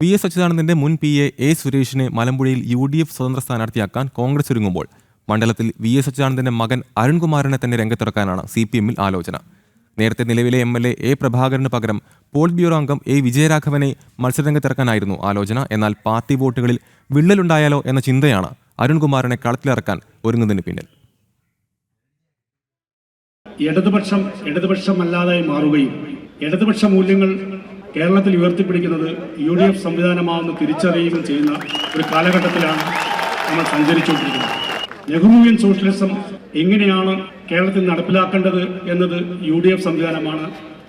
V S അച്യുതാനന്ദന്റെ മുൻ P A A സുരേഷിനെ മലമ്പുഴയിൽ യു ഡി എഫ് സ്വതന്ത്ര സ്ഥാനാർത്ഥിയാക്കാൻ കോൺഗ്രസ് ഒരുങ്ങുമ്പോൾ മണ്ഡലത്തിൽ വി എസ് അച്യുതാനന്ദന്റെ മകൻ അരുൺകുമാറിനെ തന്നെ രംഗത്തിറക്കാനാണ് സി പി എമ്മിൽ ആലോചന. നേരത്തെ നിലവിലെ എം എൽ എ എ പ്രഭാകരന് പകരം പോളിറ്റ് ബ്യൂറോ അംഗം എ വിജയരാഘവനെ മത്സരരംഗത്തിറക്കാനായിരുന്നു ആലോചന. എന്നാൽ പാർട്ടി വോട്ടുകളിൽ വിള്ളലുണ്ടായാലോ എന്ന ചിന്തയാണ് അരുൺകുമാറിനെ കളത്തിലിറക്കാൻ ഒരുങ്ങുന്നതിന് പിന്നിൽ. ഇടതുപക്ഷം ഇടതുപക്ഷം അല്ലാതായി മാറുകയും ഇടതുപക്ഷ മൂല്യങ്ങൾ കേരളത്തിൽ ഉയർത്തിപ്പിടിക്കുന്നത് യു ഡി എഫ് സംവിധാനമാണെന്ന് തിരിച്ചറിയുകയും ചെയ്യുന്ന ഒരു കാലഘട്ടത്തിലാണ് നമ്മൾ സഞ്ചരിച്ചുകൊണ്ടിരിക്കുന്നത്. നെഹ്റുവിയൻ സോഷ്യലിസം എങ്ങനെയാണ് കേരളത്തിൽ നടപ്പിലാക്കേണ്ടത് എന്നത് യു ഡി എഫ് സംവിധാനമാണ്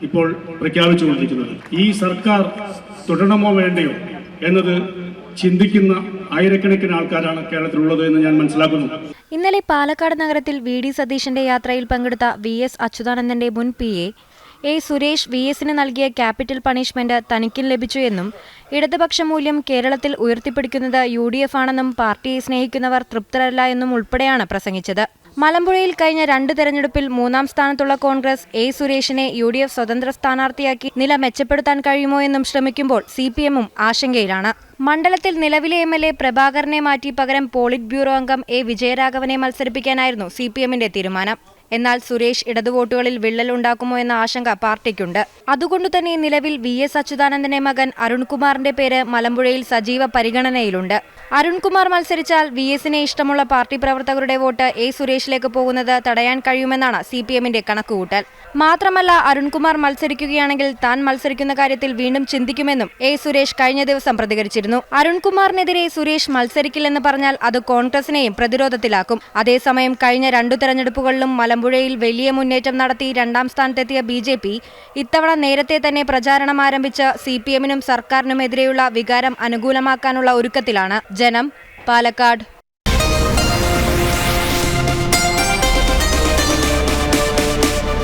ഇപ്പോൾ പ്രഖ്യാപിച്ചുകൊണ്ടിരിക്കുന്നത്. ഈ സർക്കാർ തുടരണമോ വേണ്ടയോ എന്നത് ചിന്തിക്കുന്ന ആയിരക്കണക്കിന് ആൾക്കാരാണ് കേരളത്തിലുള്ളത് എന്ന് ഞാൻ മനസ്സിലാക്കുന്നു. ഇന്നലെ പാലക്കാട് നഗരത്തിൽ വി ഡി സതീശന്റെ യാത്രയിൽ പങ്കെടുത്ത വി എസ് അച്യുതാനന്ദന്റെ മുൻ P A A Suresh V എസിന് നൽകിയ ക്യാപിറ്റൽ പണിഷ്മെന്റ് തനിക്കും ലഭിച്ചു എന്നും ഇടതുപക്ഷ മൂല്യം കേരളത്തിൽ ഉയർത്തിപ്പിടിക്കുന്നത് യു ഡി എഫ് ആണെന്നും പാർട്ടിയെ സ്നേഹിക്കുന്നവർ തൃപ്തരല്ല എന്നും ഉൾപ്പെടെയാണ് പ്രസംഗിച്ചത്. മലമ്പുഴയിൽ കഴിഞ്ഞ രണ്ട് തെരഞ്ഞെടുപ്പിൽ മൂന്നാം സ്ഥാനത്തുള്ള കോൺഗ്രസ് എ സുരേഷിനെ യു ഡി എഫ് സ്വതന്ത്ര സ്ഥാനാർത്ഥിയാക്കി നില മെച്ചപ്പെടുത്താൻ കഴിയുമോ എന്നും ശ്രമിക്കുമ്പോൾ സി പി എമ്മും ആശങ്കയിലാണ്. മണ്ഡലത്തിൽ നിലവിലെ എം എൽ എ പ്രഭാകരനെ മാറ്റി പകരം പോളിറ്റ് ബ്യൂറോ അംഗം എ വിജയരാഘവനെ മത്സരിപ്പിക്കാനായിരുന്നു സി പി എമ്മിന്റെ തീരുമാനം. എന്നാൽ സുരേഷ് ഇടതുവോട്ടുകളിൽ വിള്ളലുണ്ടാക്കുമോ എന്ന ആശങ്ക പാർട്ടിക്കുണ്ട്. അതുകൊണ്ടുതന്നെ നിലവിൽ വി എസ് അച്യുതാനന്ദന്റെ മകൻ അരുൺകുമാറിന്റെ പേര് മലമ്പുഴയിൽ സജീവ പരിഗണനയിലുണ്ട്. അരുൺകുമാർ മത്സരിച്ചാൽ വി എസിനെ ഇഷ്ടമുള്ള പാർട്ടി പ്രവർത്തകരുടെ വോട്ട് എ സുരേഷിലേക്ക് പോകുന്നത് തടയാൻ കഴിയുമെന്നാണ് സി പി എമ്മിന്റെ കണക്കുകൂട്ടൽ. മാത്രമല്ല അരുൺകുമാർ മത്സരിക്കുകയാണെങ്കിൽ താൻ മത്സരിക്കുന്ന കാര്യത്തിൽ വീണ്ടും ചിന്തിക്കുമെന്നും എ സുരേഷ് കഴിഞ്ഞ ദിവസം പ്രതികരിച്ചിരുന്നു. അരുൺകുമാറിനെതിരെ സുരേഷ് മത്സരിക്കില്ലെന്ന് പറഞ്ഞാൽ അത് കോൺഗ്രസിനെയും പ്രതിരോധത്തിലാക്കും. അതേസമയം കഴിഞ്ഞ രണ്ടു തെരഞ്ഞെടുപ്പുകളിലും മലമ്പുഴയിൽ വലിയ മുന്നേറ്റം നടത്തി രണ്ടാം സ്ഥാനത്തെത്തിയ ബി ജെ പി ഇത്തവണ നേരത്തെ തന്നെ പ്രചാരണം ആരംഭിച്ച സി പി എമ്മിനും സർക്കാരിനുമെതിരെയുള്ള വികാരം അനുകൂലമാക്കാനുള്ള ഒരുക്കത്തിലാണ്. ജനം പാലക്കാട്.